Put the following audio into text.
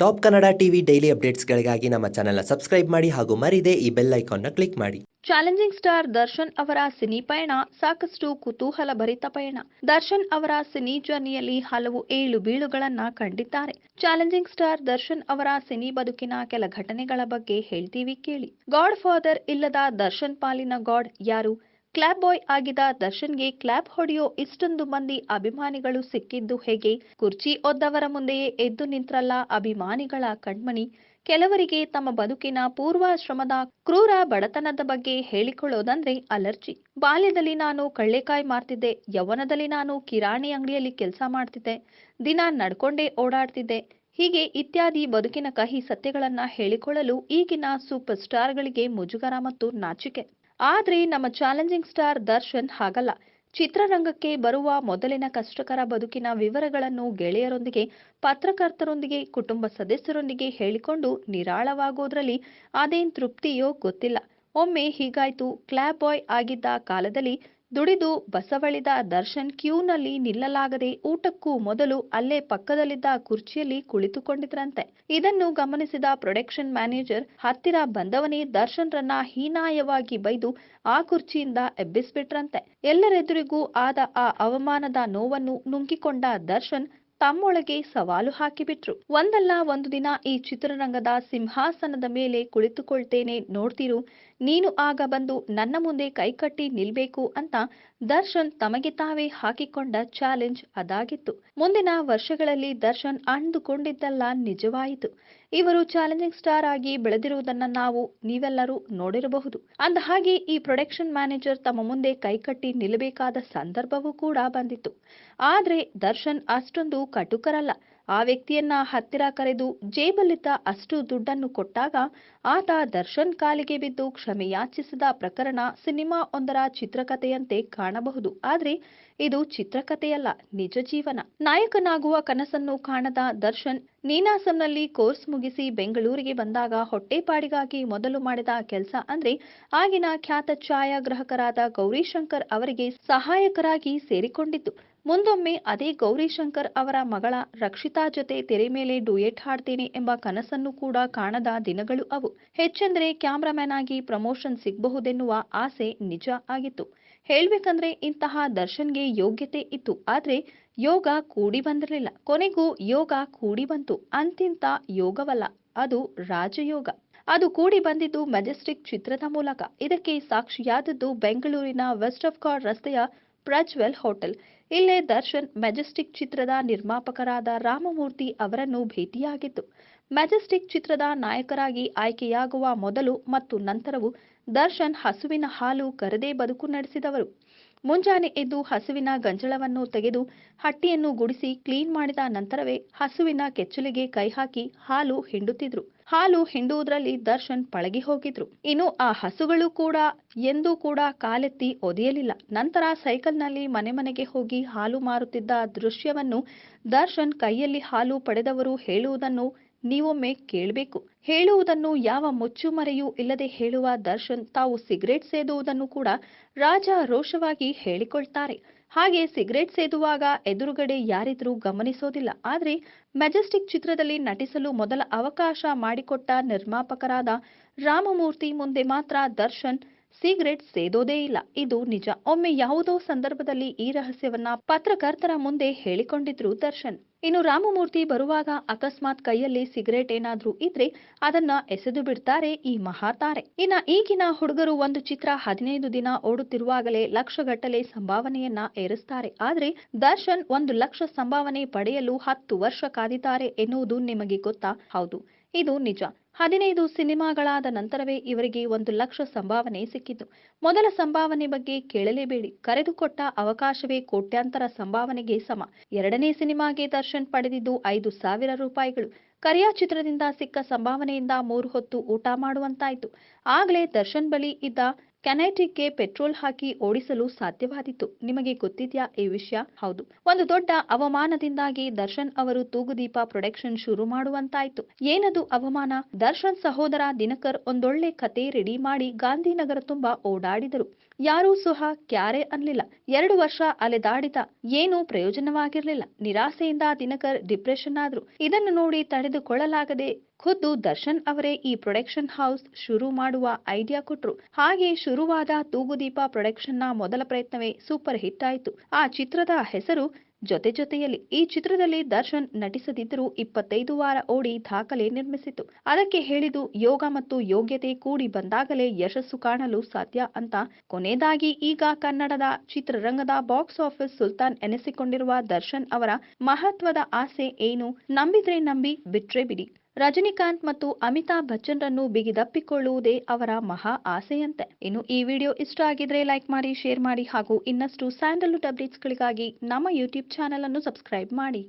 Top Kannada TV daily ಅಪ್ಡೇಟ್ಸ್ಗಳಿಗಾಗಿ ನಮ್ಮ ಚಾನೆಲ್ನ ಸಬ್ಸ್ಕ್ರೈಬ್ ಮಾಡಿ ಹಾಗೂ ಮರಿದೆ ಈ ಬೆಲ್ ಐಕಾನ್ನ ಕ್ಲಿಕ್ ಮಾಡಿ. ಚಾಲೆಂಜಿಂಗ್ ಸ್ಟಾರ್ ದರ್ಶನ್ ಅವರ ಸಿನಿ ಪಯಣ, ಸಾಕಷ್ಟು ಕುತೂಹಲ ಭರಿತ ಪಯಣ. ದರ್ಶನ್ ಅವರ ಸಿನಿ ಜರ್ನಿಯಲ್ಲಿ ಹಲವು ಏಳು ಬೀಳುಗಳನ್ನ ಕಂಡಿದ್ದಾರೆ. ಚಾಲೆಂಜಿಂಗ್ ಸ್ಟಾರ್ ದರ್ಶನ್ ಅವರ ಸಿನಿ ಬದುಕಿನ ಕೆಲ ಘಟನೆಗಳ ಬಗ್ಗೆ ಹೇಳ್ತೀವಿ ಕೇಳಿ. ಗಾಡ್ ಫಾದರ್ ಇಲ್ಲದ ದರ್ಶನ್ ಪಾಲಿನ ಗಾಡ್ ಯಾರು? ಕ್ಲಾಪ್ ಬಾಯ್ ಆಗಿದ್ದ ದರ್ಶನ್ಗೆ ಕ್ಲಾಬ್ ಹೊಡೆಯೋ ಇಷ್ಟೊಂದು ಮಂದಿ ಅಭಿಮಾನಿಗಳು ಸಿಕ್ಕಿದ್ದು ಹೇಗೆ? ಕುರ್ಚಿ ಒದ್ದವರ ಮುಂದೆಯೇ ಎದ್ದು ನಿಂತ್ರಲ್ಲ ಅಭಿಮಾನಿಗಳ ಕಣ್ಮಣಿ. ಕೆಲವರಿಗೆ ತಮ್ಮ ಬದುಕಿನ ಪೂರ್ವಾಶ್ರಮದ ಕ್ರೂರ ಬಡತನದ ಬಗ್ಗೆ ಹೇಳಿಕೊಳ್ಳೋದಂದ್ರೆ ಅಲರ್ಜಿ. ಬಾಲ್ಯದಲ್ಲಿ ನಾನು ಕಳ್ಳೆಕಾಯಿ ಮಾರ್ತಿದ್ದೆ, ಯೌವನದಲ್ಲಿ ನಾನು ಕಿರಾಣಿ ಅಂಗಡಿಯಲ್ಲಿ ಕೆಲಸ ಮಾಡ್ತಿದ್ದೆ, ದಿನ ನಡ್ಕೊಂಡೇ ಓಡಾಡ್ತಿದ್ದೆ. ಹೀಗೆ ಇತ್ಯಾದಿ ಬದುಕಿನ ಕಹಿ ಸತ್ಯಗಳನ್ನ ಹೇಳಿಕೊಳ್ಳಲು ಈಗಿನ ಸೂಪರ್ ಸ್ಟಾರ್ಗಳಿಗೆ ಮುಜುಗರ ಮತ್ತು ನಾಚಿಕೆ. ಆದ್ರೆ ನಮ್ಮ ಚಾಲೆಂಜಿಂಗ್ ಸ್ಟಾರ್ ದರ್ಶನ್ ಹಾಗಲ್ಲ. ಚಿತ್ರರಂಗಕ್ಕೆ ಬರುವ ಮೊದಲಿನ ಕಷ್ಟಕರ ಬದುಕಿನ ವಿವರಗಳನ್ನು ಗೆಳೆಯರೊಂದಿಗೆ, ಪತ್ರಕರ್ತರೊಂದಿಗೆ, ಕುಟುಂಬ ಸದಸ್ಯರೊಂದಿಗೆ ಹೇಳಿಕೊಂಡು ನಿರಾಳವಾಗೋದ್ರಲ್ಲಿ ಅದೇನ್ ತೃಪ್ತಿಯೋ ಗೊತ್ತಿಲ್ಲ. ಒಮ್ಮೆ ಹೀಗಾಯ್ತು, ಕ್ಲಾಬ್ ಬಾಯ್ ಆಗಿದ್ದ ಕಾಲದಲ್ಲಿ ದುಡಿದು ಬಸವಳಿದ ದರ್ಶನ್ ಕ್ಯೂನಲ್ಲಿ ನಿಲ್ಲಲಾಗದೆ ಊಟಕ್ಕೂ ಮೊದಲು ಅಲ್ಲೇ ಪಕ್ಕದಲ್ಲಿದ್ದ ಕುರ್ಚಿಯಲ್ಲಿ ಕುಳಿತುಕೊಂಡಿದ್ರಂತೆ. ಇದನ್ನು ಗಮನಿಸಿದ ಪ್ರೊಡಕ್ಷನ್ ಮ್ಯಾನೇಜರ್, ಹತ್ತಿರ ಬಂದವನೇ ದರ್ಶನ್ ರನ್ನ ಹೀನಾಯವಾಗಿ ಬೈದು ಆ ಕುರ್ಚಿಯಿಂದ ಎಬ್ಬಿಸ್ಬಿಟ್ರಂತೆ. ಎಲ್ಲರೆದುರಿಗೂ ಆದ ಆ ಅವಮಾನದ ನೋವನ್ನು ನುಂಗಿಕೊಂಡ ದರ್ಶನ್ ತಮ್ಮೊಳಗೆ ಸವಾಲು ಹಾಕಿಬಿಟ್ರು. ಒಂದಲ್ಲ ಒಂದು ದಿನ ಈ ಚಿತ್ರರಂಗದ ಸಿಂಹಾಸನದ ಮೇಲೆ ಕುಳಿತುಕೊಳ್ತೇನೆ ನೋಡ್ತಿರು ನೀನು ಆಗ ಬಂದು ನನ್ನ ಮುಂದೆ ಕೈಕಟ್ಟಿ ನಿಲ್ಬೇಕು ಅಂತ ದರ್ಶನ್ ತಮಗೆ ತಾವೇ ಹಾಕಿಕೊಂಡ ಚಾಲೆಂಜ್ ಅದಾಗಿತ್ತು. ಮುಂದಿನ ವರ್ಷಗಳಲ್ಲಿ ದರ್ಶನ್ ಅಂದುಕೊಂಡಿದ್ದಲ್ಲ ನಿಜವಾಯಿತು. ಇವರು ಚಾಲೆಂಜಿಂಗ್ ಸ್ಟಾರ್ ಆಗಿ ಬೆಳೆದಿರುವುದನ್ನ ನಾವು ನೀವೆಲ್ಲರೂ ನೋಡಿರಬಹುದು. ಅಂದ ಹಾಗೆ ಈ ಪ್ರೊಡಕ್ಷನ್ ಮ್ಯಾನೇಜರ್ ತಮ್ಮ ಮುಂದೆ ಕೈಕಟ್ಟಿ ನಿಲ್ಲಬೇಕಾದ ಸಂದರ್ಭವೂ ಕೂಡ ಬಂದಿತ್ತು. ಆದ್ರೆ ದರ್ಶನ್ ಅಷ್ಟೊಂದು ಕಟುಕರಲ್ಲ. ಆ ವ್ಯಕ್ತಿಯನ್ನ ಹತ್ತಿರ ಕರೆದು ಜೇಬಲ್ಲಿದ್ದ ಅಷ್ಟು ದುಡ್ಡನ್ನು ಕೊಟ್ಟಾಗ ಆತ ದರ್ಶನ್ ಕಾಲಿಗೆ ಬಿದ್ದು ಕ್ಷಮೆ ಯಾಚಿಸಿದ ಪ್ರಕರಣ ಸಿನಿಮಾ ಒಂದರ ಚಿತ್ರಕಥೆಯಂತೆ ಕಾಣಬಹುದು. ಆದ್ರೆ ಇದು ಚಿತ್ರಕಥೆಯಲ್ಲ, ನಿಜ ಜೀವನ. ನಾಯಕನಾಗುವ ಕನಸನ್ನು ಕಾಣದ ದರ್ಶನ್ ನೀನಾಸಂನಲ್ಲಿ ಕೋರ್ಸ್ ಮುಗಿಸಿ ಬೆಂಗಳೂರಿಗೆ ಬಂದಾಗ ಹೊಟ್ಟೆಪಾಡಿಗಾಗಿ ಮೊದಲು ಮಾಡಿದ ಕೆಲಸ ಅಂದ್ರೆ ಆಗಿನ ಖ್ಯಾತ ಛಾಯಾಗ್ರಾಹಕರಾದ ಗೌರಿಶಂಕರ್ ಅವರಿಗೆ ಸಹಾಯಕರಾಗಿ ಸೇರಿಕೊಂಡಿದ್ದು. ಮುಂದೊಮ್ಮೆ ಅದೇ ಗೌರಿಶಂಕರ್ ಅವರ ಮಗಳ ರಕ್ಷಿತಾ ಜೊತೆ ತೆರೆ ಮೇಲೆ ಡುಯೆಟ್ ಹಾಡ್ತೇನೆ ಎಂಬ ಕನಸನ್ನು ಕೂಡ ಕಾಣದ ದಿನಗಳು ಅವು. ಹೆಚ್ಚೆಂದರೆ ಕ್ಯಾಮ್ರಾಮ್ಯಾನ್ ಆಗಿ ಪ್ರಮೋಷನ್ ಸಿಗಬಹುದೆನ್ನುವ ಆಸೆ ನಿಜ ಆಗಿತ್ತು. ಹೇಳ್ಬೇಕಂದ್ರೆ ಇಂತಹ ದರ್ಶನ್ಗೆ ಯೋಗ್ಯತೆ ಇತ್ತು. ಆದರೆ ಯೋಗ ಕೂಡಿ ಬಂದಿರಲಿಲ್ಲ. ಕೊನೆಗೂ ಯೋಗ ಕೂಡಿ ಬಂತು. ಅಂತಿಂತ ಯೋಗವಲ್ಲ, ಅದು ರಾಜಯೋಗ. ಅದು ಕೂಡಿ ಬಂದಿದ್ದು ಮೆಜೆಸ್ಟಿಕ್ ಚಿತ್ರದ ಮೂಲಕ. ಇದಕ್ಕೆ ಸಾಕ್ಷಿಯಾದದ್ದು ಬೆಂಗಳೂರಿನ ವೆಸ್ಟ್ ಆಫ್ ಕಾರ್ಡ್ ರಸ್ತೆಯ ಪ್ರಜ್ವೆಲ್ ಹೋಟೆಲ್. ಇಲ್ಲೇ ದರ್ಶನ್ ಮೆಜೆಸ್ಟಿಕ್ ಚಿತ್ರದ ನಿರ್ಮಾಪಕರಾದ ರಾಮಮೂರ್ತಿ ಅವರನ್ನು ಭೇಟಿಯಾಗಿತ್ತು ಮೆಜೆಸ್ಟಿಕ್ ಚಿತ್ರದ ನಾಯಕರಾಗಿ ಆಯ್ಕೆಯಾಗುವ ಮೊದಲು ಮತ್ತು ನಂತರವೂ ದರ್ಶನ್ ಹಸುವಿನ ಹಾಲು ಕರೆದೇ ಬದುಕು ನಡೆಸಿದವರು. ಮುಂಜಾನೆ ಎದ್ದು ಹಸುವಿನ ಗಂಜಳವನ್ನು ತೆಗೆದು ಹಟ್ಟಿಯನ್ನು ಗುಡಿಸಿ ಕ್ಲೀನ್ ಮಾಡಿದ ನಂತರವೇ ಹಸುವಿನ ಕೆಚ್ಚಲಿಗೆ ಕೈ ಹಾಕಿ ಹಾಲು ಹಿಂಡುತ್ತಿದ್ರು. ಹಾಲು ಹಿಂಡುವುದರಲ್ಲಿ ದರ್ಶನ್ ಪಳಗಿ ಹೋಗಿದ್ರು. ಇನ್ನು ಆ ಹಸುಗಳು ಕೂಡ ಎಂದೂ ಕೂಡ ಕಾಲೆತ್ತಿ ಒದೆಯಲಿಲ್ಲ. ನಂತರ ಸೈಕಲ್ನಲ್ಲಿ ಮನೆ ಮನೆಗೆ ಹೋಗಿ ಹಾಲು ಮಾರುತ್ತಿದ್ದ ದೃಶ್ಯವನ್ನು ದರ್ಶನ್ ಕೈಯಲ್ಲಿ ಹಾಲು ಪಡೆದವರು ಹೇಳುವುದನ್ನು ನೀವೊಮ್ಮೆ ಕೇಳಬೇಕು. ಹೇಳುವುದನ್ನು ಯಾವ ಮುಚ್ಚುಮರೆಯೂ ಇಲ್ಲದೆ ಹೇಳುವ ದರ್ಶನ್ ತಾವು ಸಿಗರೇಟ್ ಸೇದುವುದನ್ನು ಕೂಡ ರಾಜ ರೋಷವಾಗಿ ಹೇಳಿಕೊಳ್ತಾರೆ. ಹಾಗೆ ಸಿಗರೇಟ್ ಸೇದುವಾಗ ಎದುರುಗಡೆ ಯಾರಿದ್ರೂ ಗಮನಿಸೋದಿಲ್ಲ. ಆದರೆ ಮೆಜೆಸ್ಟಿಕ್ ಚಿತ್ರದಲ್ಲಿ ನಟಿಸಲು ಮೊದಲ ಅವಕಾಶ ಮಾಡಿಕೊಟ್ಟ ನಿರ್ಮಾಪಕರಾದ ರಾಮಮೂರ್ತಿ ಮುಂದೆ ಮಾತ್ರ ದರ್ಶನ್ ಸಿಗರೆಟ್ ಸೇದೋದೇ ಇಲ್ಲ. ಇದು ನಿಜ. ಒಮ್ಮೆ ಯಾವುದೋ ಸಂದರ್ಭದಲ್ಲಿ ಈ ರಹಸ್ಯವನ್ನ ಪತ್ರಕರ್ತರ ಮುಂದೆ ಹೇಳಿಕೊಂಡಿದ್ರು ದರ್ಶನ್. ಇನ್ನು ರಾಮಮೂರ್ತಿ ಬರುವಾಗ ಅಕಸ್ಮಾತ್ ಕೈಯಲ್ಲಿ ಸಿಗರೇಟ್ ಏನಾದ್ರೂ ಇದ್ರೆ ಅದನ್ನ ಎಸೆದು ಬಿಡ್ತಾರೆ ಈ ಮಹಾತಾರೆ. ಇನ್ನ ಈಗಿನ ಹುಡುಗರು ಒಂದು ಚಿತ್ರ ಹದಿನೈದು ದಿನ ಓಡುತ್ತಿರುವಾಗಲೇ ಲಕ್ಷಗಟ್ಟಲೆ ಸಂಭಾವನೆಯನ್ನ ಏರಿಸ್ತಾರೆ. ಆದ್ರೆ ದರ್ಶನ್ ಒಂದು ಲಕ್ಷ ಸಂಭಾವನೆ ಪಡೆಯಲು ಹತ್ತು ವರ್ಷ ಕಾದಿದ್ದಾರೆ ಎನ್ನುವುದು ನಿಮಗೆ ಗೊತ್ತಾ? ಹೌದು. ಇದು ನಿಜ. ಹದಿನೈದು ಸಿನಿಮಾಗಳಾದ ನಂತರವೇ ಇವರಿಗೆ ಒಂದು ಲಕ್ಷ ಸಂಭಾವನೆ ಸಿಕ್ಕಿತು. ಮೊದಲ ಸಂಭಾವನೆ ಬಗ್ಗೆ ಕೇಳಲೇಬೇಡಿ. ಕರೆದುಕೊಟ್ಟ ಅವಕಾಶವೇ ಕೋಟ್ಯಾಂತರ ಸಂಭಾವನೆಗೆ ಸಮ. ಎರಡನೇ ಸಿನಿಮಾಗೆ ದರ್ಶನ್ ಪಡೆದಿದ್ದು ಐದು ಸಾವಿರ ರೂಪಾಯಿಗಳು. ಕರಿಯಾ ಚಿತ್ರದಿಂದ ಸಿಕ್ಕ ಸಂಭಾವನೆಯಿಂದ ಮೂರು ಹೊತ್ತು ಊಟ ಮಾಡುವಂತಾಯ್ತು. ಆಗ್ಲೇ ದರ್ಶನ್ ಬಳಿ ಇದ್ದ ಕೆನೈಟಿಕ್ಗೆ ಪೆಟ್ರೋಲ್ ಹಾಕಿ ಓಡಿಸಲು ಸಾಧ್ಯವಾದಿತ್ತು ನಿಮಗೆ ಗೊತ್ತಿದ್ಯಾ ಈ ವಿಷಯ? ಹೌದು. ಒಂದು ದೊಡ್ಡ ಅವಮಾನದಿಂದಾಗಿ ದರ್ಶನ್ ಅವರು ತೂಗುದೀಪ ಪ್ರೊಡಕ್ಷನ್ ಶುರು ಮಾಡುವಂತಾಯ್ತು. ಏನದು ಅವಮಾನ? ದರ್ಶನ್ ಸಹೋದರ ದಿನಕರ್ ಒಂದೊಳ್ಳೆ ಕತೆ ರೆಡಿ ಮಾಡಿ ಗಾಂಧಿನಗರ ತುಂಬಾ ಓಡಾಡಿದರು. ಯಾರೂ ಸಹ ಕ್ಯಾರೆ ಅನ್ಲಿಲ್ಲ ಎರಡು ವರ್ಷ ಅಲೆದಾಡಿದ ಏನೂ ಪ್ರಯೋಜನವಾಗಿರಲಿಲ್ಲ. ನಿರಾಸೆಯಿಂದ ದಿನಕರ್ ಡಿಪ್ರೆಷನ್ ಆದ್ರು. ಇದನ್ನು ನೋಡಿ ತಡೆದುಕೊಳ್ಳಲಾಗದೆ ಖುದ್ದು ದರ್ಶನ್ ಅವರೇ ಈ ಪ್ರೊಡಕ್ಷನ್ ಹೌಸ್ ಶುರು ಮಾಡುವ ಐಡಿಯಾ ಕೊಟ್ರು. ಹಾಗೆ ಶುರುವಾದ ತೂಗುದೀಪ ಪ್ರೊಡಕ್ಷನ್ನ ಮೊದಲ ಪ್ರಯತ್ನವೇ ಸೂಪರ್ ಹಿಟ್ ಆಯಿತು. ಆ ಚಿತ್ರದ ಹೆಸರು ಜೊತೆ ಜೊತೆಯಲ್ಲಿ. ಈ ಚಿತ್ರದಲ್ಲಿ ದರ್ಶನ್ ನಟಿಸದಿದ್ದರೂ ಇಪ್ಪತ್ತೈದು ವಾರ ಓಡಿ ದಾಖಲೆ ನಿರ್ಮಿಸಿತು. ಅದಕ್ಕೆ ಹೇಳಿದು ಯೋಗ ಮತ್ತು ಯೋಗ್ಯತೆ ಕೂಡಿ ಬಂದಾಗಲೇ ಯಶಸ್ಸು ಕಾಣಲು ಸಾಧ್ಯ ಅಂತ. ಕೊನೆಯದಾಗಿ ಈಗ ಕನ್ನಡದ ಚಿತ್ರರಂಗದ ಬಾಕ್ಸ್ ಆಫೀಸ್ ಸುಲ್ತಾನ್ ಎನಿಸಿಕೊಂಡಿರುವ ದರ್ಶನ್ ಅವರ ಮಹತ್ವದ ಆಸೆ ಏನು? ನಂಬಿದ್ರೆ ನಂಬಿ, ಬಿಟ್ರೆ ಬಿಡಿ. ರಜನಿಕಾಂತ್ ಮತ್ತು ಅಮಿತಾಬ್ ಬಚ್ಚನ್ರನ್ನು ಬಿಗಿದಪ್ಪಿಕೊಳ್ಳುವುದೇ ಅವರ ಮಹಾ ಆಸೆಯಂತೆ. ಇನ್ನು ಈ ವಿಡಿಯೋ ಇಷ್ಟ ಆಗಿದ್ರೆ ಲೈಕ್ ಮಾಡಿ, ಶೇರ್ ಮಾಡಿ ಹಾಗೂ ಇನ್ನಷ್ಟು ಸ್ಯಾಂಡಲ್ವುಡ್ ಅಪ್ಡೇಟ್ಸ್ಗಳಿಗಾಗಿ ನಮ್ಮ ಯೂಟ್ಯೂಬ್ ಚಾನೆಲ್ ಅನ್ನು ಸಬ್ಸ್ಕ್ರೈಬ್ ಮಾಡಿ.